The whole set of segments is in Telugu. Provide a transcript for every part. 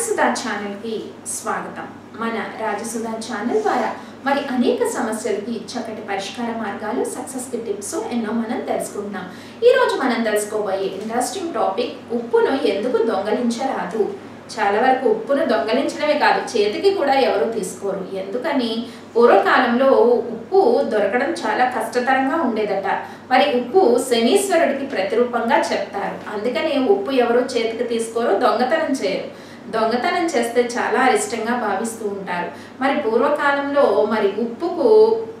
రాజసుధా ఛానల్కి స్వాగతం. మన రాజసుధా ఛానల్ ద్వారా మరి అనేక సమస్యలకి చక్కటి పరిష్కార మార్గాలు సక్సెస్కి టిప్స్ ఎన్నో మనం తెలుసుకుంటున్నాం. ఈరోజు మనం తెలుసుకోబోయే ఇంట్రెస్టింగ్ టాపిక్ ఉప్పును ఎందుకు దొంగలించరాదు? చాలా వరకు ఉప్పును దొంగలించడమే కాదు చేతికి కూడా ఎవరు తీసుకోరు. ఎందుకని? పూర్వకాలంలో ఉప్పు దొరకడం చాలా కష్టతరంగా ఉండేదట. మరి ఉప్పు శనీశ్వరుడికి ప్రతిరూపంగా చెప్తారు. అందుకనే ఉప్పు ఎవరు చేతికి తీసుకోరు దొంగతనం చేయరు. దొంగతనం చేస్తే చాలా అరిష్టంగా భావిస్తూ ఉంటారు. మరి పూర్వకాలంలో మరి ఉప్పుకు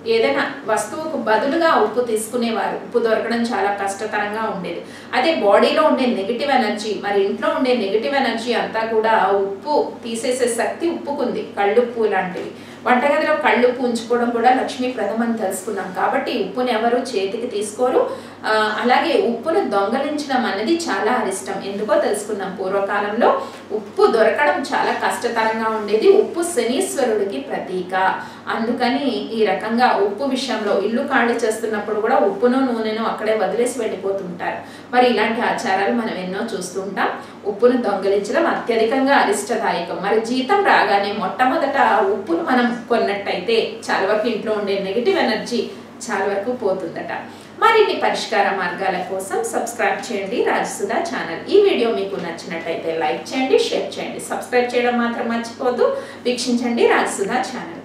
ఏదైనా వస్తువుకు బదులుగా ఉప్పు తీసుకునేవారు. ఉప్పు దొరకడం చాలా కష్టతరంగా ఉండేది. అదే బాడీలో ఉండే నెగిటివ్ ఎనర్జీ మరి ఇంట్లో ఉండే నెగిటివ్ ఎనర్జీ అంతా కూడా ఉప్పు తీసేసే శక్తి ఉప్పుకుంది. కళ్ళుప్పు లాంటివి. వంటగదిలో కళ్ళుప్పు ఉంచుకోవడం కూడా లక్ష్మీప్రదం అని తెలుసుకున్నాం. కాబట్టి ఉప్పుని ఎవరు చేతికి తీసుకోరు. అలాగే ఉప్పును దొంగలించడం అనేది చాలా అరిష్టం. ఎందుకో తెలుసుకున్నాం పూర్వకాలంలో ఉప్పు దొరకడం చాలా కష్టతరంగా ఉండేది. ఉప్పు శనీశ్వరుడికి ప్రతీక. అందుకని ఈ రకంగా ఉప్పు విషయంలో ఇల్లు ఖాళీ చేస్తున్నప్పుడు కూడా ఉప్పును నూనెను అక్కడే వదిలేసి వెళ్ళిపోతుంటారు. మరి ఇలాంటి ఆచారాలు మనం ఎన్నో చూస్తుంటాం ఉప్పును దొంగలించడం అత్యధికంగా అరిష్టదాయకం. మరి జీతం రాగానే మొట్టమొదట ఉప్పును మనం కొన్నట్టయితే చాలా వరకు ఇంట్లో ఉండే నెగిటివ్ ఎనర్జీ చాలా వరకు పోతుందట. మరిన్ని పరిష్కార మార్గాల కోసం సబ్స్క్రైబ్ చేయండి రాజసుధా ఛానల్. ఈ వీడియో మీకు నచ్చినట్టయితే లైక్ చేయండి షేర్ చేయండి. సబ్స్క్రైబ్ చేయడం మాత్రం మర్చిపోద్దు వీక్షించండి రాజసుధా ఛానల్.